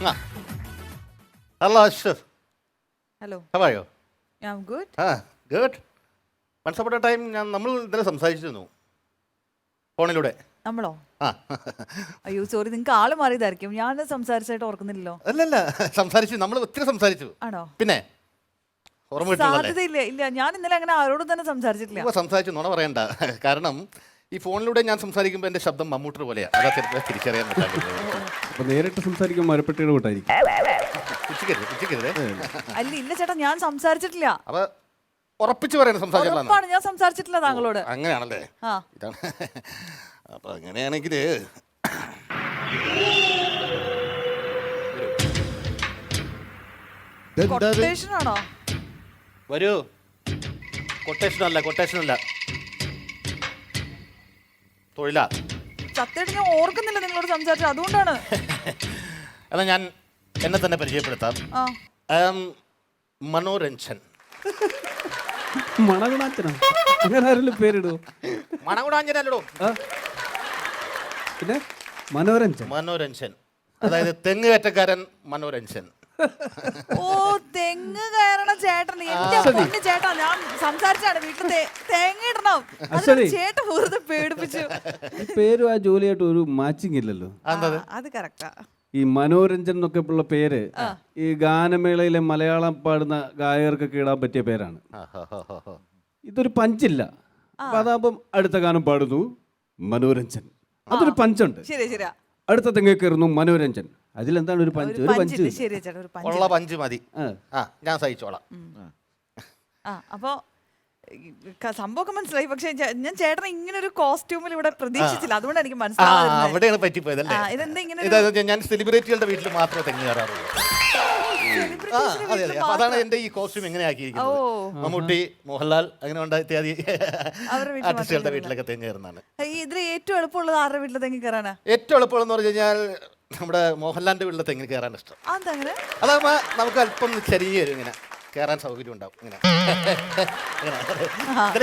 Hello, Ashraf. Hello How are you? I am good Ah, a time ഞാൻ നമ്മൾ ഇന്നലെ സംസാരിച്ചിരുന്നു. ഫോണിലൂടെ. നമ്മളോ? ആ. അയ്യോ സോറി നിങ്ങൾക്ക് ആൾ മാറിയതായിരിക്കും. ഞാൻ സംസാരിച്ചായിട്ട് ഓർക്കുന്നില്ലല്ലോ. അല്ലല്ല സംസാരിച്ചു. നമ്മൾ ഒത്തിരി സംസാരിച്ചു. ആണോ? പിന്നെ? ഓർമ്മ കിട്ടുന്നല്ലേ. സാധ്യതയില്ല. ഇല്ല ഞാൻ ഇന്നലെ അങ്ങനെ ആരോടും തന്നെ സംസാരിച്ചിട്ടില്ല. ഇപ്പൊ സംസാരിച്ചു. നുണ പറയണ്ട. കാരണം ഈ ഫോണിലൂടെ ഞാൻ സംസാരിക്കുമ്പോൾ എന്റെ ശബ്ദം മമ്മൂട്ടർ പോലെയാണ് അതാ ചിലപ്പോൾ തിരിച്ചറിയാൻ പറ്റാൻ അപ്പൊ നേരിട്ട് സംസാരിക്കാൻ മരപ്പെട്ടിയുടെ കൂട്ടായിരിക്കും. ഉച്ചക്കരുത് ഉച്ചക്കരുത് അല്ല ഇല്ല ചേട്ടാ ഞാൻ സംസാരിച്ചിട്ടില്ല. അപ്പൊ ഉറപ്പിച്ചു പറയുന്നത് ഉറപ്പാണ് ഞാൻ സംസാരിച്ചിട്ടില്ല താങ്കളോട്. അങ്ങനെയാണല്ലേ? ആ. ഇതാണ്. അപ്പൊ അങ്ങനെയാണെങ്കിൽ കൊട്ടേഷൻ ആണോ? വരൂ. കൊട്ടേഷൻ അല്ല കൊട്ടേഷൻ അല്ല. തൊഴിലാ. സത്യമായിട്ട് ഞാൻ ഓർക്കുന്നില്ല നിങ്ങളോട് സംസാരിച്ചത് അതുകൊണ്ടാണ്. എന്നാ ഞാൻ എന്നെ തന്നെ പരിചയപ്പെടുത്താം. ആ. ആം മനോരഞ്ജൻ. മണകുണാച്ചനോ? അങ്ങനെ ആരെങ്കിലും? പിന്നെ? മനോരഞ്ജൻ. മനോരഞ്ജൻ. അതായത് തെങ്ങ് കയറ്റക്കാരൻ മനോരഞ്ജൻ. ഓ തെങ്ങ് കയറണ ചേട്ടൻ. എന്റെ പൊന്ന് ചേട്ടാ ഞാൻ സംസാരിച്ചാണ് വീട്ടിൽ തേങ്ങ ഇടണം. ചേട്ടൻ വെറുതെ പേടിപ്പിച്ചു. പേര് ആ ജോലിയായിട്ട് ഒരു മാച്ചിങ് ഇല്ലല്ലോ. അത്? കറക്റ്റാ ഈ മനോരഞ്ജൻ എന്നൊക്കെ ഉള്ള പേര് ഈ ഗാനമേളയിലെ മലയാളം പാടുന്ന ഗായകർക്കൊക്കെ ഇടാൻ പറ്റിയ പേരാണ്. ഇതൊരു പഞ്ചില്ല അതാകുമ്പം അടുത്ത ഗാനം പാടുന്നു മനോരഞ്ജൻ. അതൊരു പഞ്ചുണ്ട് അടുത്ത തെങ്ങേ കയറുന്നു മനോരഞ്ജൻ. അതിലെന്താണ് ഒരു പഞ്ച്? ഒരു പഞ്ച് പഞ്ചില്ല ശരി ചേട്ടാ ഒരു പഞ്ച്. ഉള്ള പഞ്ച് മതി. ആ. ആ ഞാൻ സഹിച്ചോളാം. ആ അപ്പോ ഈ ക- സംഭവമൊക്കെ മനസ്സിലായി. പക്ഷെ ചേ- ഞാൻ ചേട്ടനെ ഇങ്ങനെ ഒരു കോസ്റ്റ്യൂമിൽ ഇവിടെ പ്രതീക്ഷിച്ചില്ല. അതുകൊണ്ട് എനിക്ക് ആ മനസ്സിലാവുന്നത് അവിടെയാണ് പറ്റിപ്പോയതല്ലേ ആ, ഇതെന്താ ഇങ്ങനെ ഇതാ ഞാൻ സെലിബ്രിറ്റികളുടെ വീട്ടിൽ മാത്രമേ തെങ്ങ് കയറാറുള്ളൂ. ആ അതെ അതെ. അപ്പൊ അതാണ് എന്റെ ഈ കോസ്റ്റ്യൂം എങ്ങനെ ആക്കിയിരിക്കുന്നത്. മമ്മൂട്ടി മോഹൻലാൽ അങ്ങനെ ഉണ്ട് ഇത്യാദി അവരുടെ വീട്ടിൽ ആർട്ടിസ്റ്റുകളുടെ വീട്ടിലൊക്കെ തെങ്ങ് കയറുന്നതാണ്. ഇതിൽ ഏറ്റവും എളുപ്പമുള്ളത് ആരുടെ വീട്ടിൽ തെങ്ങി കയറാനാ? ഏറ്റവും എളുപ്പമെന്ന് പറഞ്ഞു കഴിഞ്ഞാൽ നമ്മുടെ മോഹൻലാലിന്റെ വീട്ടിലെ തെങ്ങിന് കയറാൻ ഇഷ്ടം. അതെന്താ അങ്ങനെ അതാകുമ്പോ നമുക്ക് അല്പം ചെറിയ വരും ഇങ്ങനെ കയറാൻ സൗകര്യം ഉണ്ടാവും. ഇങ്ങനെ. ഇങ്ങനെ.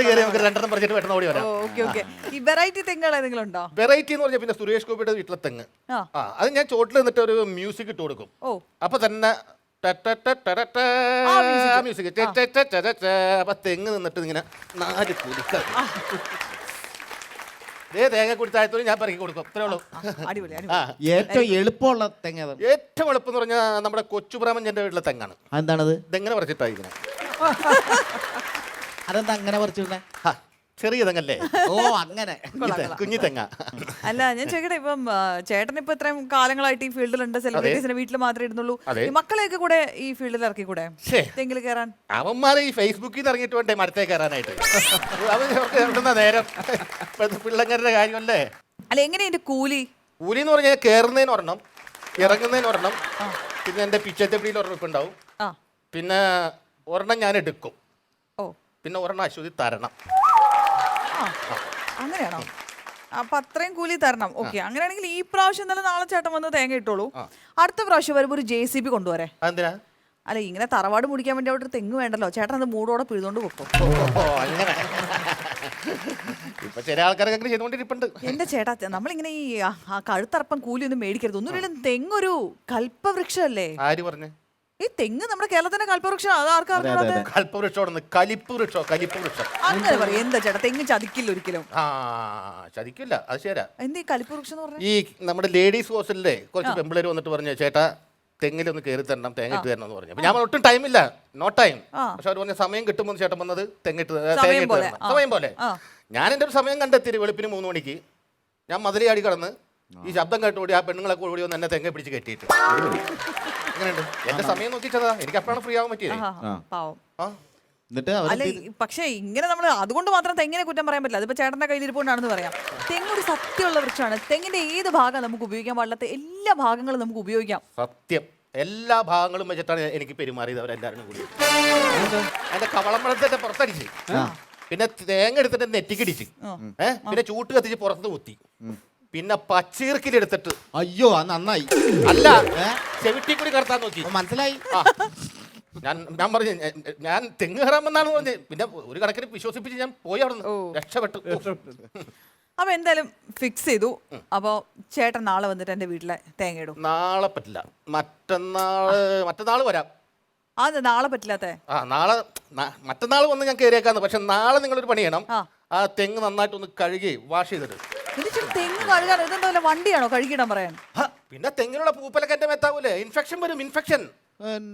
കയറി നമുക്ക് രണ്ടെണ്ണം പറിച്ചിട്ട് പെട്ടെന്ന് ഓടി വരാം. Okay okay. ഈ വെറൈറ്റി തെങ്ങുകൾ ഏതെങ്കിലും ഉണ്ടോ? വെറൈറ്റി എന്ന് പറഞ്ഞാൽ പിന്നെ സുരേഷ് ഗോപിയുടെ വീട്ടിലെ തെങ്ങ്. ആ. ആ അത് ഞാൻ ചോട്ടിൽ നിന്നിട്ട് ഒരു മ്യൂസിക് ഇട്ട് കൊടുക്കും. ഓ. അപ്പൊ തന്നെ ട ട ട ട ട ട ആ music. music. ട ട ട ട ട ട. അപ്പൊ തെങ്ങ് നിന്നിട്ട് ഇങ്ങനെ നാല് കുലുക്ക ഏ തേങ്ങ കുടിച്ചായത്തോടെ ഞാൻ പറക്കി കൊടുക്കും. അത്രേ ഉള്ളൂ. അടിപൊളി അടിപൊളി. ഏറ്റവും എളുപ്പമുള്ള തെങ്ങ ഏതാ? ഏറ്റവും എളുപ്പം എന്ന് പറഞ്ഞാൽ നമ്മുടെ കൊച്ചുബ്രാഹ്മണന്റെ വീട്ടിലെ തെങ്ങാണ്. അതെന്താണത്? ഇതെങ്ങനെ പറിച്ചിട്ടായിരിക്കണം അതെന്താ അങ്ങനെ പറിച്ചിരുന്നേ ഹാ, ചെറിയ തെങ്ങല്ലേ ഓ അങ്ങനെ. കുഞ്ഞി തെങ്ങ അല്ല ഞാൻ ചേട്ടൻ ഇപ്പം ആ, ചേട്ടൻ ഇപ്പൊ ഇത്രയും കാലങ്ങളായിട്ട് ഈ ഫീൽഡിലുണ്ട് സെലിബ്രിറ്റീസിന്റെ വീട്ടിൽ മാത്രമേ ഇരുന്നുള്ളൂ. അതെ. ഈ മക്കളെയൊക്കെ കൂടെ ഈ ഫീൽഡിൽ ഇറക്കി കൂടെ ശ്ശേ. തെങ്ങിൽ കയറാൻ അവന്മാരെ ഈ ഫേസ്ബുക്കിൽ നിന്ന് ഇറങ്ങിയിട്ട് വേണ്ടേ മരത്തേ കയറാനായിട്ട് അവൻ അവർക്ക് എവിടുന്ന നേരം? ഇപ്പോഴത്തെ പിള്ളങ്ങരുടെ കാര്യമല്ലേ? അല്ല എങ്ങനെയാ ഇതിന്റെ കൂലി? കൂലി എന്ന് പറഞ്ഞാൽ കയറുന്നതിന് ഒരെണ്ണം ഇറങ്ങുന്നതിന് ഒരെണ്ണം പിന്നെ പിച്ചത്തെ പിച്ചത്തപ്പിടിയിൽ ഒരെണ്ണം ഇപ്പം ഉണ്ടാവും. ആ. പിന്നെ ഒരെണ്ണം ഞാൻ എടുക്കും. ഓ. പിന്നെ ഒരെണ്ണം അശ്വതി തരണം. അങ്ങനെയാണോ? അപ്പൊ അത്രയും കൂലി തരണം. ഓക്കെ അങ്ങനെയാണെങ്കിൽ ഈ പ്രാവശ്യം തന്നെ നാളെ ചേട്ടൻ വന്ന് തേങ്ങ ഇട്ടോളൂ. അടുത്ത പ്രാവശ്യം വരുമ്പോൾ ഒരു ജെ സി ബി കൊണ്ടുവരെ. അതെന്തിനാ? അല്ല ഇങ്ങനെ തറവാട് മുടിക്കാൻ വേണ്ടി അവിടെ ഒരു തെങ്ങ് വേണ്ടല്ലോ. ചേട്ടൻ അത് മൂടോടെ പിഴുതോണ്ട് പൊക്കും അങ്ങനെ. ഇപ്പൊ ചില ആൾക്കാരൊക്കെ അങ്ങനെ ചെയ്തുകൊണ്ടിരിപ്പുണ്ട്. എന്റെ ചേട്ടാ നമ്മളിങ്ങനെ ഈ ആ, ആ കഴുത്തറപ്പം കൂലി ഒന്നും മേടിക്കരുത്. ഒന്നുമില്ലെങ്കിലും തെങ്ങൊരു കൽപ്പവൃക്ഷമല്ലേ ആര് പറഞ്ഞു? ഈ തെങ്ങ് നമ്മുടെ കേരളത്തിന്റെ കൽപ്പവൃക്ഷം അത് ആർക്കറിയാതെ കൽപ്പവൃക്ഷോടെന്ന് കലിപ്പ് വൃക്ഷോ കലിപ്പ് വൃക്ഷം അങ്ങനെ പറയും. എന്താ ചേട്ടാ തെങ്ങ് ചതിക്കില്ല ഒരിക്കലും. ആ ചതിക്കില്ല. അത് ശരിയാ. എന്ത് ഈ കലിപ്പവൃക്ഷം എന്ന് പറഞ്ഞാൽ ഈ നമ്മുടെ ലേഡീസ് ഹോസ്റ്റലിലെ കുറച്ച് പെമ്പിളേര് വന്നിട്ട് പറഞ്ഞു ചേട്ടാ തെങ്ങിലൊന്ന് കയറി തരണം തേങ്ങ ഇട്ട് തരണം എന്ന് പറഞ്ഞു. അപ്പൊ ഞാൻ പറഞ്ഞു, ഒട്ടും ടൈമില്ല നോ ടൈം പക്ഷെ അവർ പറഞ്ഞ സമയം കിട്ടുമ്പോൾ ചേട്ടൻ വന്നത് തെങ്ങിട്ട് തേങ്ങ ഇട്ട് പോലെ, തരണം. ആ. സമയം പോലെ. ആ. ഞാൻ എന്റെ ഒരു സമയം കണ്ടെത്തി വെളുപ്പിന് മൂന്ന് മണിക്ക്. ഞാൻ മതിലയാടി കടന്ന് ഈ ശബ്ദം കേട്ടോടി ആ പെണ്ണുങ്ങളൊക്കെ ഓടി വന്ന് എന്നെ തെങ്ങ പിടിച്ച് കെട്ടിയിട്ട് അങ്ങനെയുണ്ട് എന്റെ സമയം നോക്കിച്ചതാ എനിക്ക് അപ്പോഴാണ് ഫ്രീ ആവാൻ പറ്റിയത്. ആഹാ, പാവം. ആ. എന്നിട്ട് അല്ല പക്ഷേ ഇങ്ങനെ നമ്മൾ അതുകൊണ്ട് മാത്രം തെങ്ങിനെ കുറ്റം പറയാൻ പറ്റില്ല. അതിപ്പോ ചേട്ടന്റെ കയ്യിലിരിപ്പുണ്ടാണെന്ന് പറയാം. തെങ്ങ് ഒരു സത്യമുള്ള വൃക്ഷമാണ്. തെങ്ങിന്റെ ഏത് ഭാഗം നമുക്ക് ഉപയോഗിക്കാൻ പാടില്ലാത്ത എല്ലാ ഭാഗങ്ങളും നമുക്ക് ഉപയോഗിക്കാം. സത്യം. എല്ലാ ഭാഗങ്ങളും വെച്ചിട്ടാണ് എനിക്ക് പെരുമാറിയത് അവരെല്ലാവരും കൂടി. എന്റെ കവളമ്പഴത്തിന്റെ പുറത്തടിച്ച്. പിന്നെ തേങ്ങ എടുത്തിട്ട് നെറ്റിക്കിടിച്ച് ഏഹ് പിന്നെ ചൂട്ട് കത്തിച്ച് പുറത്ത് കുത്തി. പിന്നെ പച്ചീർക്കിലെടുത്തിട്ട് അയ്യോ അത് നന്നായി. അല്ല ചെവിട്ടി കൂടി കടത്താൻ നോക്കി. മനസ്സിലായി. ആ. ഞാൻ ഞാൻ പറഞ്ഞു ഞാൻ- ഞാൻ തെങ്ങ് കയറാമെന്നാണ് പറഞ്ഞത്. പിന്നെ ഒരു കണക്കിന് വിശ്വസിപ്പിച്ച് ഞാൻ പോയി അവിടെ ഓ. രക്ഷപ്പെട്ടു. അപ്പൊ എന്തായാലും ഫിക്സ് ചെയ്തു. അപ്പൊ ചേട്ടൻ നാളെ വന്നിട്ട് എന്റെ വീട്ടിലെ തേങ്ങ ഇടും. നാളെ പറ്റില്ല. മറ്റന്നാൾ മറ്റന്നാൾ വരാം. ആ നാളെ പറ്റില്ലാത്തേ ആ നാളെ ന- മറ്റന്നാൾ വന്ന് ഞാൻ കയറിയേക്കാന്ന് പക്ഷെ നാളെ നിങ്ങളൊരു പണി ചെയ്യണം. ആ. ആ തെങ്ങ് നന്നായിട്ടൊന്ന് കഴുകി വാഷ് ചെയ്തിട്ട്. ഇത് ഇച്ചിരി തെങ്ങ് കഴുകാൻ ഇതെന്താ വല്ല വണ്ടിയാണോ കഴുകിടാൻ പറയാൻ? ഹ, പിന്നെ തെങ്ങിനുള്ള പൂപ്പലൊക്കെ എന്റെ മെത്താവൂലേ? ഇൻഫെക്ഷൻ വരും ഇൻഫെക്ഷൻ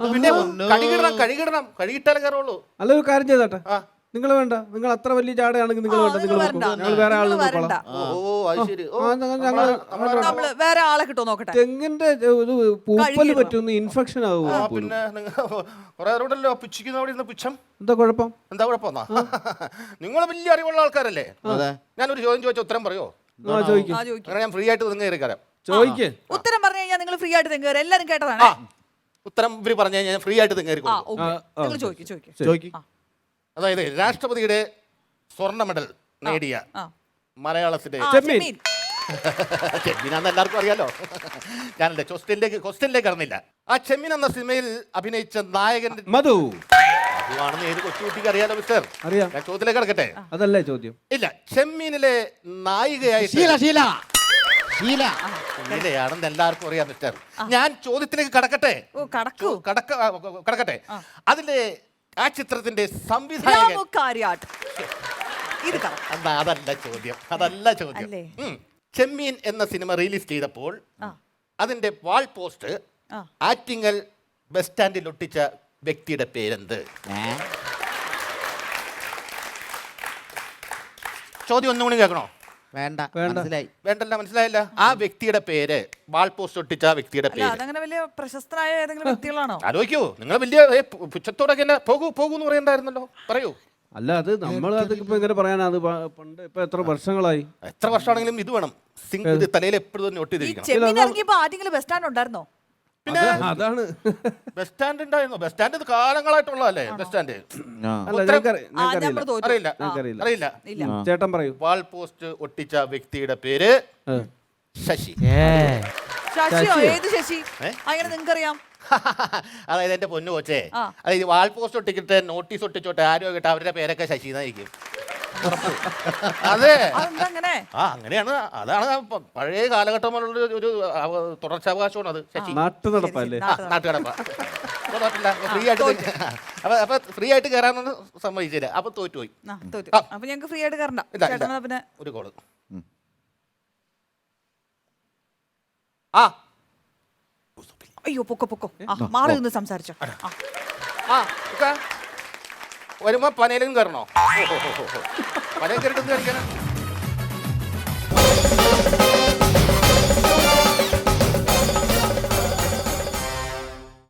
പിന്നെ. കഴുകിടണം കഴുകിടണം കഴുകിയിട്ടാലേ കയറുള്ളൂ. അല്ല ഒരു കാര്യം ചെയ്താട്ടെ? ആ. നിങ്ങൾ വേണ്ട. നിങ്ങൾ അത്ര വലിയ ചാടയാണെങ്കിൽ നിങ്ങൾ ആ, വേണ്ട നിങ്ങൾ നിങ്ങൾ വരണ്ട. ഞങ്ങൾ വേറെ ആളെ നിങ്ങൾ നോക്കോളാം. വരണ്ട. ഓ അത് ശരി. ഓ, ആ, ഞങ്ങൾ- നമ്മളെ- ഞങ്ങൾ- നമ്മളെ- നമ്മൾ വേറെ ആളെ കിട്ടുമോ നോക്കട്ടെ? തെങ്ങിന്റെ പൂപ്പൽ കഴുകിയിടണം. പറ്റുന്ന ഇൻഫെക്ഷൻ ആവും ആ പിന്നെ നിങ്ങൾ കുറെ അവിടെ ഇരുന്ന് പിച്ചം എന്താ കുഴപ്പം? എന്താ കുഴപ്പമെന്നാ നിങ്ങൾ വലിയ അറിവുള്ള ആൾക്കാരല്ലേ? അതെ ഞാനൊരു ചോദ്യം ചോദിച്ച ഉത്തരം പറയോ? അങ്ങനെ ഞാൻ ഫ്രീ ആയിട്ട് നിങ്ങൾ കയറിക്കാരാം ചോദിക്ക് ഉത്തരം പറഞ്ഞു കഴിഞ്ഞാൽ നിങ്ങൾ ഫ്രീ ആയിട്ട് തെങ്ങ് കയറി. എല്ലാരും കേട്ടതാണ്. ആ ഉത്തരം ഇവർ പറഞ്ഞു കഴിഞ്ഞാൽ ഫ്രീ ആയിട്ട് തെങ്ങ് കയറി നിങ്ങൾ ചോദിക്കും ചോദിക്കും ചോദിക്ക് അതായത് രാഷ്ട്രപതിയുടെ സ്വർണ മെഡൽ നേടിയ ആ. മലയാളത്തിലെ ആ, ചെമ്മീൻ. ചെമ്മീൻ. ചെമ്മീനാന്ന് എല്ലാവർക്കും അറിയാലോ. ഞാനല്ലേ ക്വസ്റ്റ്യനിലേക്ക് ക്വസ്റ്റ്യനിലേക്ക് അറിഞ്ഞില്ല ആ ചെമ്മീൻ എന്ന സിനിമയിൽ അഭിനയിച്ച നായകൻ മധു. അതുവാണെന്ന് ഏത് കൊച്ചുകുട്ടിക്ക് അറിയാലോ മിസ്റ്റർ അറിയാം. ഞാൻ ചോദ്യത്തിലേക്ക് കിടക്കട്ടെ? അതല്ലേ ചോദ്യം? ഇല്ല ചെമ്മീനിലെ നായികയായിട്ട് ശീല ശീല. ശീല. ഷീലയാണെന്ന് എല്ലാവർക്കും അറിയാം മിസ്റ്റർ ഞാൻ ചോദ്യത്തിലേക്ക് കടക്കട്ടെ? ഓ കടക്കൂ. ചോ- കടക്ക ആ, കടക്കട്ടെ? അതിലെ ആ ചിത്രത്തിന്റെ സംവിധായകൻ രാമു കാര്യാട്ട്. ഇത് കറക്റ്റ് എന്നാ അതല്ല ചോദ്യം. അതല്ല ചോദ്യം. അല്ലേ? ഉം. ചെമ്മീൻ എന്ന സിനിമ റിലീസ് ചെയ്തപ്പോൾ അതിന്റെ വാൾ പോസ്റ്റ് ആ. ആറ്റിങ്ങൽ ബസ് സ്റ്റാൻഡിൽ ഒട്ടിച്ച വ്യക്തിയുടെ പേരെന്ത്? ചോദ്യം ചോദ്യം ഒന്നുകൂടി കേൾക്കണോ? വേണ്ട. മനസ്സിലായി. വേണ്ടല്ല മനസ്സിലായില്ല? ആ വ്യക്തിയുടെ പേര് വാൾ പോസ്റ്റ് ഒട്ടിച്ച ആ വ്യക്തിയുടെ പേര്. അതങ്ങനെ വലിയ പ്രശസ്തരായ ഏതെങ്കിലും വ്യക്തികളാണോ? ആലോചിക്കൂ നിങ്ങൾ വലിയ പുച്ഛത്തോടൊക്കെ പോകൂ പോകൂ എന്ന് പറയണ്ടായിരുന്നല്ലോ. പറയൂ. അല്ല അത് നമ്മൾ അത് ഇങ്ങനെ പറയാനാണ് പറയാനാ? അത് പണ്ട് ഇപ്പൊ എത്ര വർഷങ്ങളായി? എത്ര വർഷമാണെങ്കിലും ഇത് വേണം. തലയിൽ എപ്പോഴും ആദ്യം ബസ് സ്റ്റാൻഡ് ഉണ്ടായിരുന്നോ? അത് അതാണ്. ബസ് സ്റ്റാൻഡ് ഉണ്ടായിരുന്നു ബസ് സ്റ്റാൻഡ് ഇത് കാലങ്ങളായിട്ടുള്ളതല്ലേ? Bus stand. അറിയില്ല. അറിയില്ല. ഇല്ല ചേട്ടൻ പറയൂ. വാൾ പോസ്റ്റ് ഒട്ടിച്ച വ്യക്തിയുടെ പേര്. ശശി. ശശിയോ? ഏത് ശശി? ഏ? അങ്ങനെ നിങ്ങൾക്കറിയാം? അതായത് എന്റെ പൊന്നു കൊച്ചേ. അതായത് വാൾ പോസ്റ്റ് ഒട്ടിക്കിട്ട് നോട്ടീസ് ഒട്ടിച്ചോട്ടെ ആരോ കേട്ടെ അവരുടെ പേരൊക്കെ ശശി എന്നായിരിക്കും അതെ. അങ്ങനെ ആ അങ്ങനെയാണ്. അതാണ് പ- പഴയ കാലഘട്ടം ഒരു- ഒരു അവ- തുടർച്ചാവകാശമാണ് അത് ശശി. നാട്ടു നടപ്പല്ലേ ശരി, ആ, നാട്ടുകടപ്പ ഫ്രീ ആയിട്ട് അപ്പൊ അപ്പൊ ഫ്രീ ആയിട്ട് കയറാനൊന്നും സമ്മതിച്ചില്ല. അപ്പൊ തോറ്റുപോയി ആ, തോറ്റു. ആ. അപ്പൊ ഞങ്ങക്ക് ഫ്രീ ആയിട്ട് കയറണ്ട ഇല്ല, ചേട്ടൻ ഇല്ല. എന്നാ പിന്നെ ഒരു കോൾ. ആ. അയ്യോ പൊക്കോ പൊക്കോ. ആ മാറി നിന്ന് സംസാരിച്ചോ. ആ. ആ ഇക്ക, വരുമ്പോ പനയിലും കയറണോ പനയിൽ കയറിട്ട് എന്ത് കാണിക്കാനാ